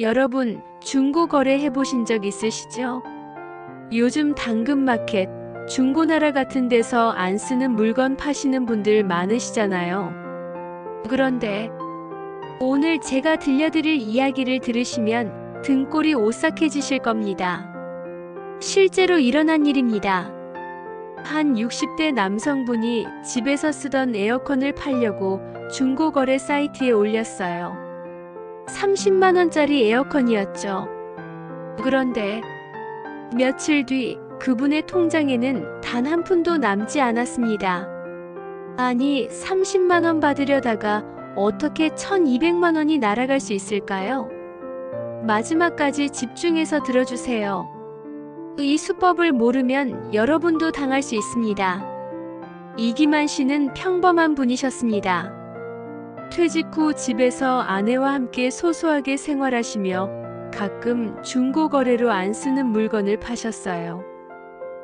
여러분, 중고 거래 해보신 적 있으시죠? 요즘 당근마켓, 중고나라 같은 데서 안 쓰는 물건 파시는 분들 많으시잖아요. 그런데 오늘 제가 들려드릴 이야기를 들으시면 등골이 오싹해지실 겁니다. 실제로 일어난 일입니다. 한 60대 남성분이 집에서 쓰던 에어컨을 팔려고 중고거래 사이트에 올렸어요. 30만원짜리 에어컨이었죠. 그런데 며칠 뒤 그분의 통장에는 단 한 푼도 남지 않았습니다. 아니, 30만원 받으려다가 어떻게 1200만원이 날아갈 수 있을까요? 마지막까지 집중해서 들어주세요. 이 수법을 모르면 여러분도 당할 수 있습니다. 이기만 씨는 평범한 분이셨습니다. 퇴직 후 집에서 아내와 함께 소소하게 생활하시며 가끔 중고 거래로 안 쓰는 물건을 파셨어요.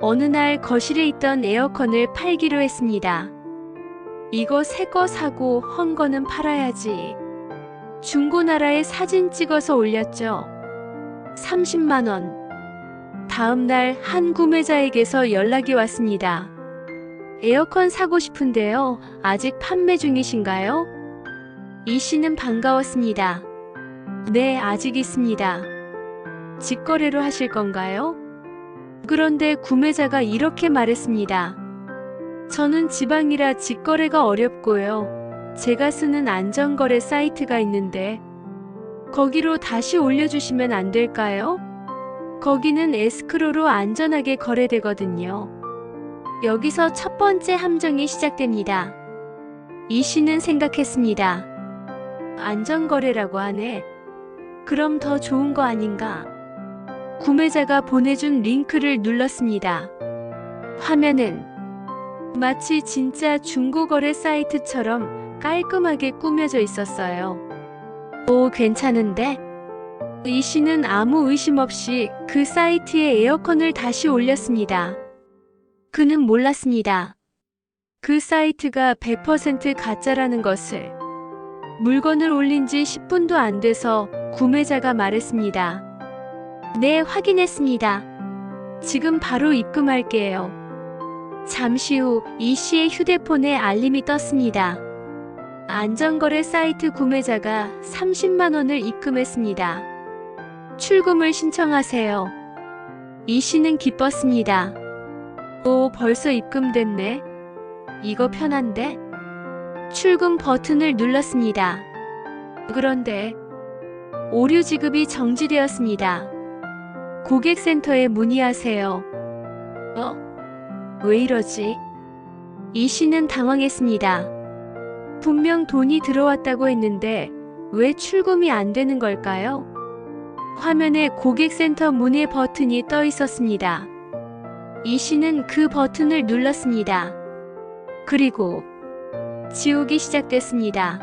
어느 날 거실에 있던 에어컨을 팔기로 했습니다. 이거 새 거 사고 헌 거는 팔아야지. 중고나라에 사진 찍어서 올렸죠. 30만원. 다음 날 한 구매자에게서 연락이 왔습니다. 에어컨 사고 싶은데요. 아직 판매 중이신가요? 이 씨는 반가웠습니다. 네, 아직 있습니다. 직거래로 하실 건가요? 그런데 구매자가 이렇게 말했습니다. 저는 지방이라 직거래가 어렵고요. 제가 쓰는 안전거래 사이트가 있는데 거기로 다시 올려주시면 안 될까요? 거기는 에스크로로 안전하게 거래되거든요. 여기서 첫 번째 함정이 시작됩니다. 이 씨는 생각했습니다. 안전거래라고 하네. 그럼 더 좋은 거 아닌가? 구매자가 보내준 링크를 눌렀습니다. 화면은 마치 진짜 중고거래 사이트처럼 깔끔하게 꾸며져 있었어요. 오, 괜찮은데? 이 씨는 아무 의심 없이 그 사이트에 에어컨을 다시 올렸습니다. 그는 몰랐습니다. 그 사이트가 100% 가짜라는 것을. 물건을 올린 지 10분도 안 돼서 구매자가 말했습니다. 네, 확인했습니다. 지금 바로 입금할게요. 잠시 후 이 씨의 휴대폰에 알림이 떴습니다. 안전거래 사이트 구매자가 30만원을 입금했습니다. 출금을 신청하세요. 이 씨는 기뻤습니다. 오, 벌써 입금됐네. 이거 편한데? 출금 버튼을 눌렀습니다. 그런데 오류 지급이 정지되었습니다. 고객센터에 문의하세요. 어? 왜 이러지? 이 씨는 당황했습니다. 분명 돈이 들어왔다고 했는데 왜 출금이 안 되는 걸까요? 화면에 고객센터 문의 버튼이 떠 있었습니다. 이 씨는 그 버튼을 눌렀습니다. 그리고 지옥이 시작됐습니다.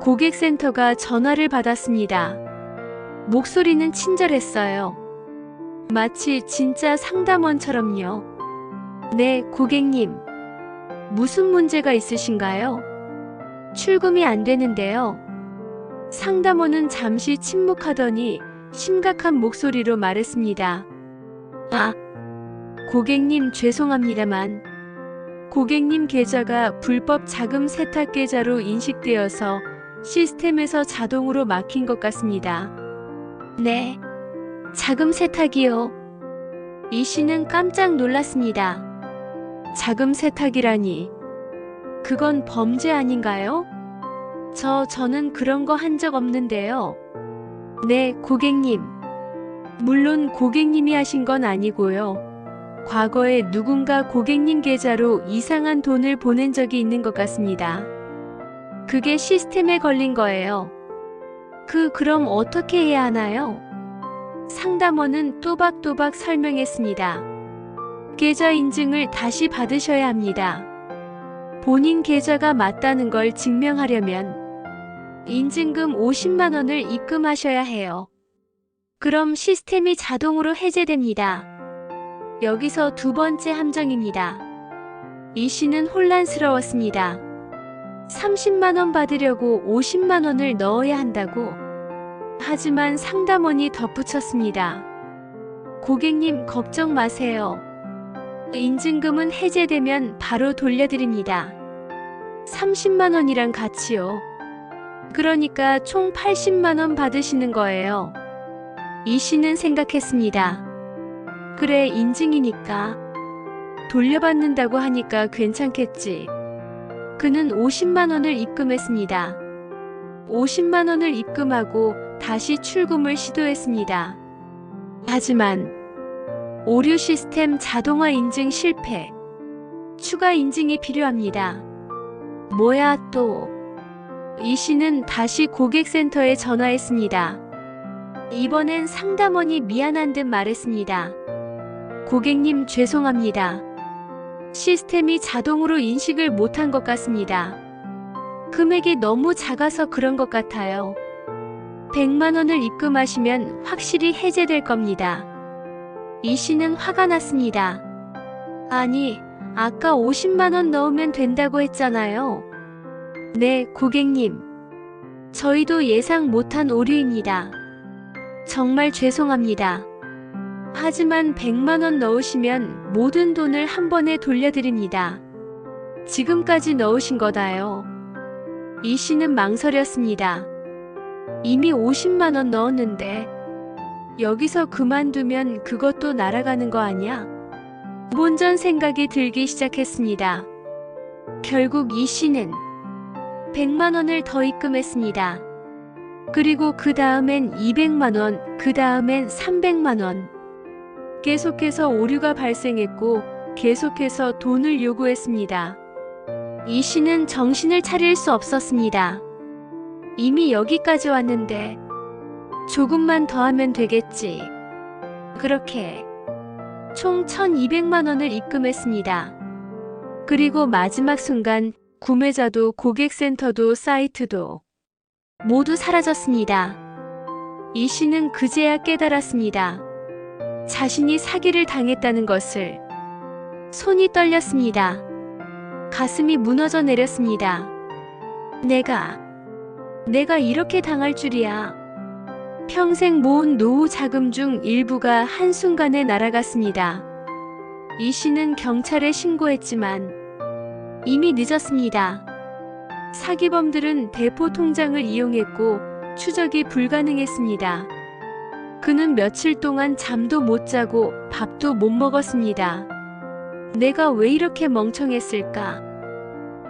고객센터가 전화를 받았습니다. 목소리는 친절했어요. 마치 진짜 상담원처럼요. 네, 고객님. 무슨 문제가 있으신가요? 출금이 안 되는데요. 상담원은 잠시 침묵하더니 심각한 목소리로 말했습니다. 아, 고객님 죄송합니다만 고객님 계좌가 불법 자금 세탁 계좌로 인식되어서 시스템에서 자동으로 막힌 것 같습니다. 네, 자금 세탁이요. 이 씨는 깜짝 놀랐습니다. 자금 세탁이라니. 그건 범죄 아닌가요? 저, 저는 그런 거 한 적 없는데요. 네, 고객님. 물론 고객님이 하신 건 아니고요. 과거에 누군가 고객님 계좌로 이상한 돈을 보낸 적이 있는 것 같습니다. 그게 시스템에 걸린 거예요. 그, 그럼 어떻게 해야 하나요? 상담원은 또박또박 설명했습니다. 계좌 인증을 다시 받으셔야 합니다. 본인 계좌가 맞다는 걸 증명하려면 인증금 50만 원을 입금하셔야 해요. 그럼 시스템이 자동으로 해제됩니다. 여기서 두 번째 함정입니다. 이 씨는 혼란스러웠습니다. 30만 원 받으려고 50만 원을 넣어야 한다고? 하지만 상담원이 덧붙였습니다. 고객님 걱정 마세요. 인증금은 해제되면 바로 돌려드립니다. 30만 원이랑 같이요. 그러니까 총 80만 원 받으시는 거예요. 이 씨는 생각했습니다. 그래, 인증이니까. 돌려받는다고 하니까 괜찮겠지. 그는 50만 원을 입금했습니다. 50만 원을 입금하고 다시 출금을 시도했습니다. 하지만 오류 시스템 자동화 인증 실패. 추가 인증이 필요합니다. 뭐야 또. 이 씨는 다시 고객센터에 전화했습니다. 이번엔 상담원이 미안한 듯 말했습니다. 고객님 죄송합니다. 시스템이 자동으로 인식을 못한 것 같습니다. 금액이 너무 작아서 그런 것 같아요. 100만 원을 입금하시면 확실히 해제될 겁니다. 이 씨는 화가 났습니다. 아니, 아까 50만 원 넣으면 된다고 했잖아요. 네, 고객님. 저희도 예상 못한 오류입니다. 정말 죄송합니다. 하지만 100만 원 넣으시면 모든 돈을 한 번에 돌려드립니다. 지금까지 넣으신 거다요. 이 씨는 망설였습니다. 이미 50만 원 넣었는데 여기서 그만두면 그것도 날아가는 거 아니야? 본전 생각이 들기 시작했습니다. 결국 이 씨는 100만 원을 더 입금했습니다. 그리고 그 다음엔 200만 원, 그 다음엔 300만 원. 계속해서 오류가 발생했고 계속해서 돈을 요구했습니다. 이 씨는 정신을 차릴 수 없었습니다. 이미 여기까지 왔는데 조금만 더 하면 되겠지. 그렇게 총 1200만 원을 입금했습니다. 그리고 마지막 순간 구매자도 고객센터도 사이트도 모두 사라졌습니다. 이 씨는 그제야 깨달았습니다. 자신이 사기를 당했다는 것을 손이 떨렸습니다. 가슴이 무너져 내렸습니다. 내가 내가 이렇게 당할 줄이야. 평생 모은 노후 자금 중 일부가 한순간에 날아갔습니다. 이 씨는 경찰에 신고했지만 이미 늦었습니다. 사기범들은 대포 통장을 이용했고 추적이 불가능했습니다. 그는 며칠 동안 잠도 못 자고 밥도 못 먹었습니다. 내가 왜 이렇게 멍청했을까?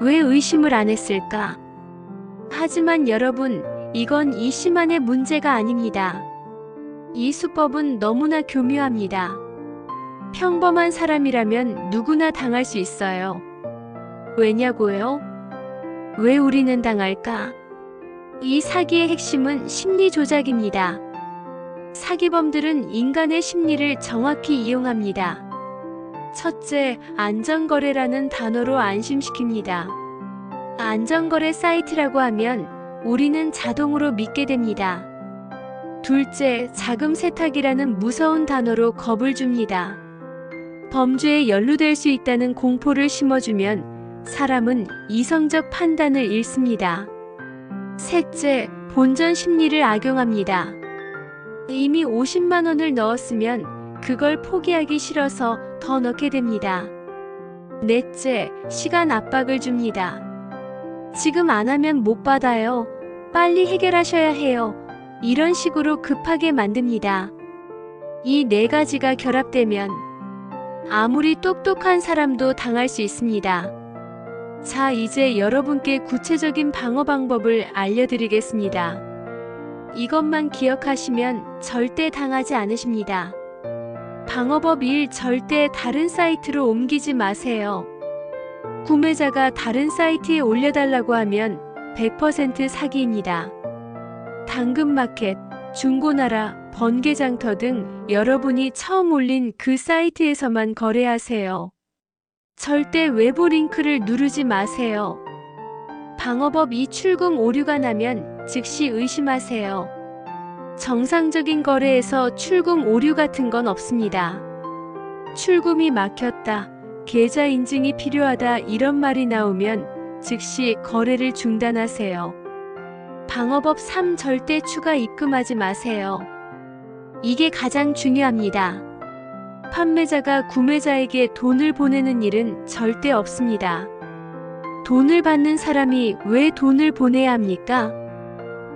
왜 의심을 안 했을까? 하지만 여러분, 이건 이 씨만의 문제가 아닙니다. 이 수법은 너무나 교묘합니다. 평범한 사람이라면 누구나 당할 수 있어요. 왜냐고요? 왜 우리는 당할까? 이 사기의 핵심은 심리 조작입니다. 사기범들은 인간의 심리를 정확히 이용합니다. 첫째, 안전거래라는 단어로 안심시킵니다. 안전거래 사이트라고 하면 우리는 자동으로 믿게 됩니다. 둘째, 자금 세탁이라는 무서운 단어로 겁을 줍니다. 범죄에 연루될 수 있다는 공포를 심어주면 사람은 이성적 판단을 잃습니다. 셋째, 본전 심리를 악용합니다. 이미 50만 원을 넣었으면 그걸 포기하기 싫어서 더 넣게 됩니다. 넷째, 시간 압박을 줍니다. 지금 안 하면 못 받아요. 빨리 해결하셔야 해요. 이런 식으로 급하게 만듭니다. 이 네 가지가 결합되면 아무리 똑똑한 사람도 당할 수 있습니다. 자, 이제 여러분께 구체적인 방어 방법을 알려드리겠습니다. 이것만 기억하시면 절대 당하지 않으십니다. 방어법 1. 절대 다른 사이트로 옮기지 마세요. 구매자가 다른 사이트에 올려달라고 하면 100% 사기입니다. 당근마켓, 중고나라, 번개장터 등 여러분이 처음 올린 그 사이트에서만 거래하세요. 절대 외부 링크를 누르지 마세요. 방어법 2 출금 오류가 나면 즉시 의심하세요. 정상적인 거래에서 출금 오류 같은 건 없습니다. 출금이 막혔다, 계좌 인증이 필요하다 이런 말이 나오면 즉시 거래를 중단하세요. 방어법 3 절대 추가 입금하지 마세요. 이게 가장 중요합니다. 판매자가 구매자에게 돈을 보내는 일은 절대 없습니다. 돈을 받는 사람이 왜 돈을 보내야 합니까?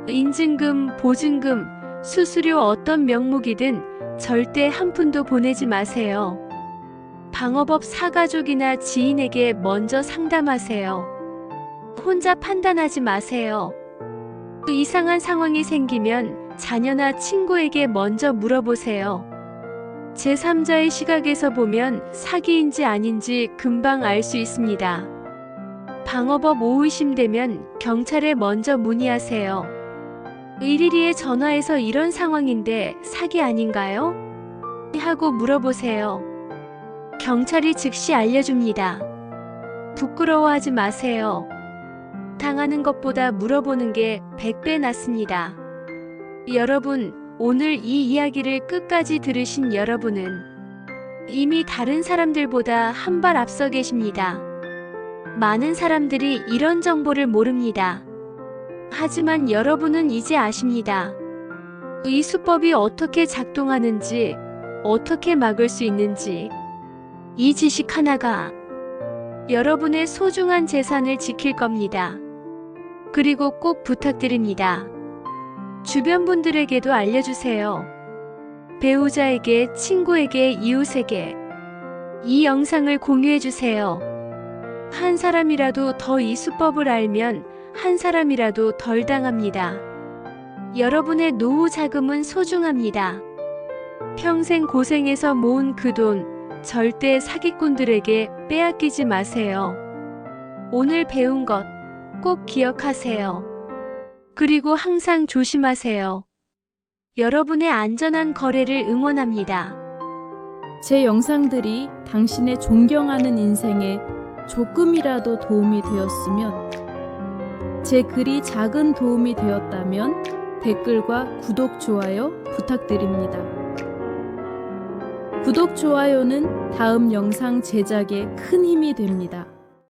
인증금, 보증금, 수수료 어떤 명목이든 절대 한 푼도 보내지 마세요. 방어법 사가족이나 지인에게 먼저 상담하세요. 혼자 판단하지 마세요. 이상한 상황이 생기면 자녀나 친구에게 먼저 물어보세요. 제3자의 시각에서 보면 사기인지 아닌지 금방 알 수 있습니다. 방어법 오의심되면 경찰에 먼저 문의하세요. 일일이에 전화해서 이런 상황인데 사기 아닌가요? 하고 물어보세요. 경찰이 즉시 알려줍니다. 부끄러워하지 마세요. 당하는 것보다 물어보는 게 100배 낫습니다. 여러분, 오늘 이 이야기를 끝까지 들으신 여러분은 이미 다른 사람들보다 한 발 앞서 계십니다. 많은 사람들이 이런 정보를 모릅니다. 하지만 여러분은 이제 아십니다. 이 수법이 어떻게 작동하는지, 어떻게 막을 수 있는지, 이 지식 하나가 여러분의 소중한 재산을 지킬 겁니다. 그리고 꼭 부탁드립니다. 주변 분들에게도 알려주세요. 배우자에게, 친구에게, 이웃에게 이 영상을 공유해주세요. 한 사람이라도 더 이 수법을 알면 한 사람이라도 덜 당합니다. 여러분의 노후 자금은 소중합니다. 평생 고생해서 모은 그 돈 절대 사기꾼들에게 빼앗기지 마세요. 오늘 배운 것 꼭 기억하세요. 그리고 항상 조심하세요. 여러분의 안전한 거래를 응원합니다. 제 영상들이 당신의 존경하는 인생에 조금이라도 도움이 되었으면, 제 글이 작은 도움이 되었다면 댓글과 구독, 좋아요 부탁드립니다. 구독, 좋아요는 다음 영상 제작에 큰 힘이 됩니다.